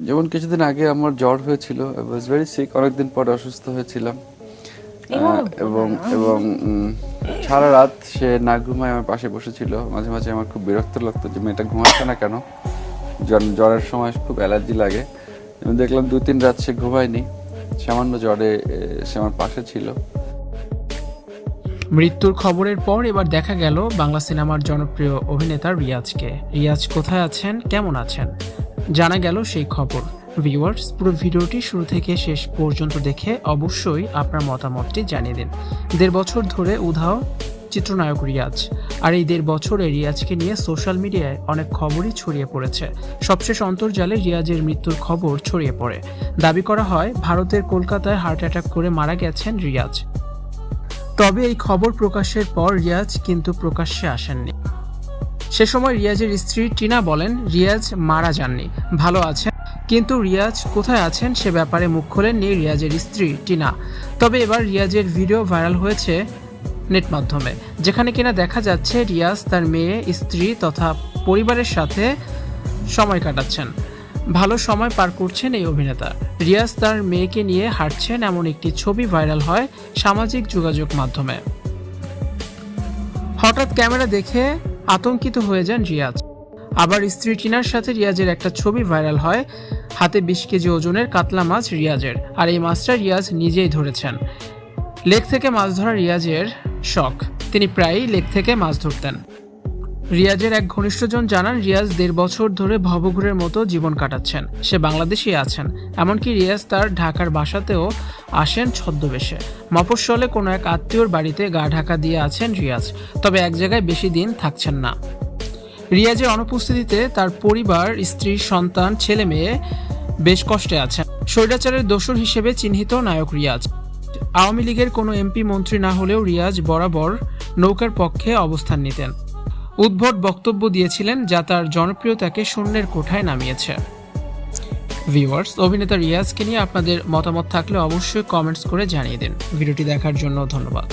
যেমন কিছুদিন আগে আমার জ্বর হয়েছিল আই ওয়াজ ভেরি সিক অনেকদিন পরে অসুস্থ হয়েছিলাম। এবং এবং সারা রাত সে না ঘুমায় আমার পাশে বসেছিল। মাঝে মাঝে আমার খুব বিরক্ত লাগতো যে মেয়েটা ঘুমাচ্ছে না কেন? জ্বর- জ্বরের সময় খুব অ্যালার্জি লাগে। আমি দেখলাম দু তিন রাত সে ঘুমায়নি। সামান্য জ্বরে সে আমার পাশে ছিল। মৃত্যুর খবরের পর এবার দেখা গেল বাংলা সিনেমার জনপ্রিয় অভিনেতা রিয়াজকে। রিয়াজ কোথায় আছেন? কেমন আছেন? জানা গেল সেই খবর। ভিউয়ার্স পুরো ভিডিওটি শুরু থেকে শেষ পর্যন্ত দেখে অবশ্যই আপনার মতামতটি জানিয়ে দিন। দেড় বছর ধরে উধাও চিত্রনায়ক রিয়াজ। আর এই দেড় বছরে রিয়াজকে নিয়ে সোশ্যাল মিডিয়ায় অনেক খবরই ছড়িয়ে পড়েছে। সবশেষ অন্তর্জালে রিয়াজের মৃত্যুর খবর ছড়িয়ে পড়ে। দাবি করা হয়, ভারতের কলকাতায় হার্ট অ্যাটাক করে মারা গেছেন রিয়াজ। তবে এই খবর প্রকাশের পর রিয়াজ কিন্তু প্রকাশ্যে আসেননি। সে সময় রিয়াজের স্ত্রী টিনা বলেন, রিয়াজ মারা যাননি। ভালো আছেন? কিন্তু রিয়াজ কোথায় আছেন সে ব্যাপারে মুখ খোলেননি রিয়াজের স্ত্রী টিনা। তবে এবার রিয়াজের ভিডিও ভাইরাল হয়েছে নেট মাধ্যমে, যেখানে কিনা দেখা যাচ্ছে রিয়াজ তার মেয়ে, স্ত্রী তথা পরিবারের সাথে সময় কাটাচ্ছেন। ভালো সময় পার করছেন এই অভিনেতা। রিয়াজ তার মেয়েকে নিয়ে হাঁটছেন এমন একটি ছবি ভাইরাল হয় সামাজিক যোগাযোগ মাধ্যমে। হঠাৎ ক্যামেরা দেখে আতঙ্কিত হয়ে যান রিয়াজ। আবার স্ত্রী টিনার সাথে রিয়াজের একটা ছবি ভাইরাল হয়। হাতে বিশ কেজি ওজনের কাতলা মাছ রিয়াজের, আর এই মাছটা রিয়াজ নিজেই ধরেছেন। লেক থেকে মাছ ধরা রিয়াজের শখ। তিনি প্রায়ই লেক থেকে মাছ ধরতেন। রিয়াজের এক ঘনিষ্ঠজন জানান, রিয়াজ দেড় বছর ধরে ভবঘুরের মতো জীবন কাটাচ্ছেন। সে বাংলাদেশেই আছেন। এমনকি রিয়াজ তার ঢাকার বাসাতেও আসেন ছদ্মবেশে। মফস্বলে কোনো এক আত্মীয়র বাড়িতে গা ঢাকা দিয়ে আছেন রিয়াজ, তবে এক জায়গায় বেশি দিন থাকছেন না। রিয়াজের অনুপস্থিতিতে তার পরিবার, স্ত্রী, সন্তান, ছেলে মেয়ে বেশ কষ্টে আছেন। স্বৈরাচারের দোসর হিসেবে চিহ্নিত নায়ক রিয়াজ। আওয়ামী লীগের কোনো এমপি মন্ত্রী না হলেও রিয়াজ বরাবর নৌকার পক্ষে অবস্থান নিতেন। উদ্ভট বক্তব্য দিয়েছিলেন, যা তার জনপ্রিয়তাকে শূন্যের কোঠায় নামিয়েছে। ভিউয়ার্স, অভিনেতা রিয়াজকে নিয়ে আপনাদের মতামত থাকলে অবশ্যই কমেন্টস করে জানিয়ে দিন। ভিডিওটি দেখার জন্য ধন্যবাদ।